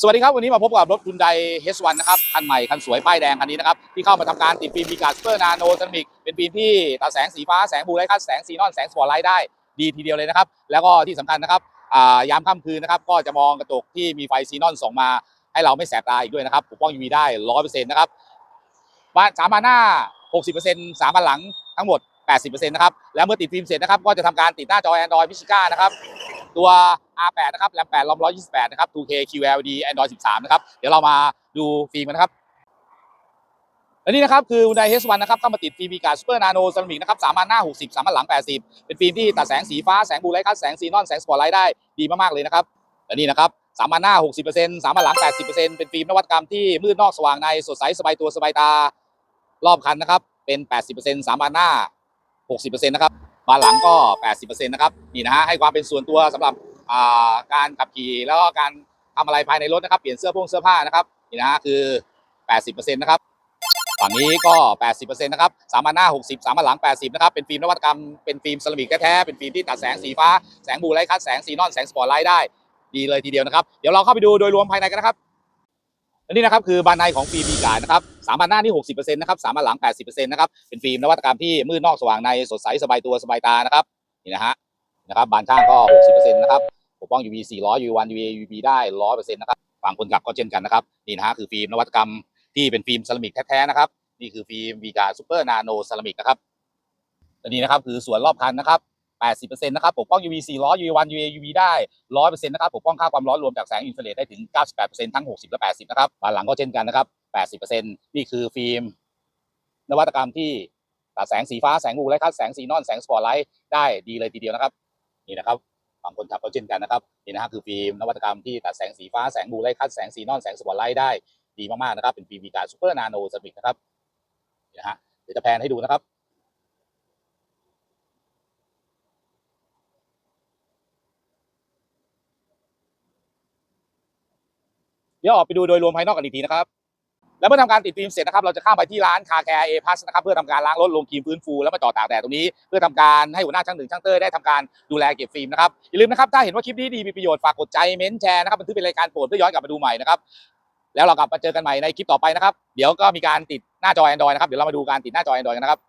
สวัสดีครับ วันนี้มาพบกับรถ Hyundai H1 นะครับ คันใหม่ คันสวย ป้ายแดง คันนี้นะครับ ที่เข้ามาทำการติดฟิล์มมีการสเปอร์นาโนเซรามิก เป็นฟิล์มที่ตัดแสงสีฟ้า แสงบลูไลท์คัสแสงซีนอน แสงสปอร์ไลท์ได้ดีทีเดียวเลยนะครับ แล้วก็ที่สำคัญนะครับยามค่ำคืนนะครับ ก็จะมองกระจกที่มีไฟซีนอนส่องมาให้เราไม่แสบตาอีกด้วยนะครับปกป้อง UV ได้ร้อยเปอร์เซ็นต์นะครับบ้านสามบานหน้า60%สามบานหลังทั้งหมด80%นต์นะครับแล้วเมื่อติดฟิล์มเสร็จนะครับก็จะทำการติดหน้าจอ Android พิชิก้านะครับ ตัว R8 นะครับแรม8รอม128 นะครับ 2K QLED Android 13 นะครับ เดี๋ยวเรามาดูฟิล์มกันนะครับ และนี่นะครับ คือ Hyundai H1 นะครับ เข้ามาติดฟิล์มมีการ Super Nano Ceramic นะครับสามอันหน้า 60 สามอันหลัง 80 เป็นฟิล์มที่ตัดแสงสีฟ้า แสงบลูไลท์คัสแสงซีนอน แสงสปอร์ตไลท์ได้ดีมาก ๆ เลยนะครับ และนี่นะครับสามอันหน้า 60%สามอันหลัง 80%เป็นฟิล์มนวัตกรรมที่มืดนอกสว่างในสดใสสบายตัวสบายตารอบคันนะครับเป็น 80%สามอันหน้า 60%นะครับ บานหลังก็ 80%นะครับนี่นะฮะให้ความเป็นส่วนตัวสำหรับาการขับขี่แล้วก็การทำอะไรภายในรถนะครับ เปลี่ยนเสื้อผงเสื้อผ้านะครับนี่นะฮะคือ 80%นะครับฝั่งนี้ก็ 80%นะครับสามอันหน้า 60 สามอันหลัง 80 นะครับ เป็นฟิล์มนวัตกรรม เป็นฟิล์มเซรามิกแท้ๆ เป็นฟิล์มที่ตัดแสงสีฟ้า แสงบูไลท์คัสแสงซีนอน แสงสปอร์ตไลท์ได้ ดีเลยทีเดียวนะครับ เดี๋ยวเราเข้าไปดูโดยรวมภายในกันนะครับ และนี่นะครับคือบานในของฟิล์มมีการนะครับสามบานหน้านี่60%นต์นะครับสามบานหลัง80%นต์นะครับเป็นฟิล์มนวัตกรรมที่มืดนอกสว่างในสดใสสบายตัวสบายตานะครับนี่นะฮะนะครับบานข้างก็60%นต์นะครับปกป้อง UV 400 UV1 UV UV ได้100%นะครับฝั่งคนขับก็เช่นกันนะครับนี่นะฮะคือฟิล์มนวัตกรรมที่เป็นฟิล์มเซรามิกแท้ๆนะครับนี่คือฟิล์มวีกาซูเปอร์นาโนเซรามิกนะครับและนี่นะครับคือส่วนรอบคันนะครับ 80%นะครับปกป้อง UV 400 UV1 UV UV ได้ 100%นะครับปกป้องค่าความร้อนรวมจากแสงอินฟราเรดได้ถึง 98%ทั้ง 60 และ 80 นะครับบานหลังก็เช่นกันนะครับ 80%นี่คือฟิล์ม นวัตกรรมที่ตัดแสงสีฟ้าแสงบลูไลท์คัสแสงซีนอนแสงสปอร์ไลท์ได้ดีเลยทีเดียวนะครับ นี่นะครับฝั่งคนขับก็เช่นกันนะครับนี่นะฮะคือฟิล์มนวัตกรรมที่ตัดแสงสีฟ้าแสงบลูไลท์คัสแสงซีนอนแสงสปอร์ไลท์ได้ดีมากๆนะครับเป็นฟิล์มวีการซูเปอร์นาโนเซรามิกนะครับนี่นะฮะเดี๋ยวจะแพนให้ดูนะครับ ดี๋ยวออกไปดูโดยรวมภายนอกกันอีกทีนะครับ แล้วเมื่อทำการติดฟิล์มเสร็จนะครับ เราจะข้ามไปที่ร้านคาแคร์เอพัสนะครับ เพื่อทำการล้างรถลงครีมฟื้นฟูแล้วมาจอตากแดดตรงนี้ เพื่อทำการให้หัวหน้าช่างหนึ่งช่างเตอร์ได้ทำการดูแลเก็บฟิล์มนะครับ อย่าลืมนะครับ ถ้าเห็นว่าคลิปนี้ดีมีประโยชน์ ฝากกดใจเม้นต์แชร์นะครับบันทึกเป็นรายการโปรดเพื่อย้อนกลับมาดูใหม่นะครับ แล้วเรากลับมาเจอกันใหม่ในคลิปต่อไปนะครับ เดี๋ยวก็มีการติดหน้าจอ Android นะครับ เดี๋ยวเรามาดูการติดหน้าจอ Android กันนะครับ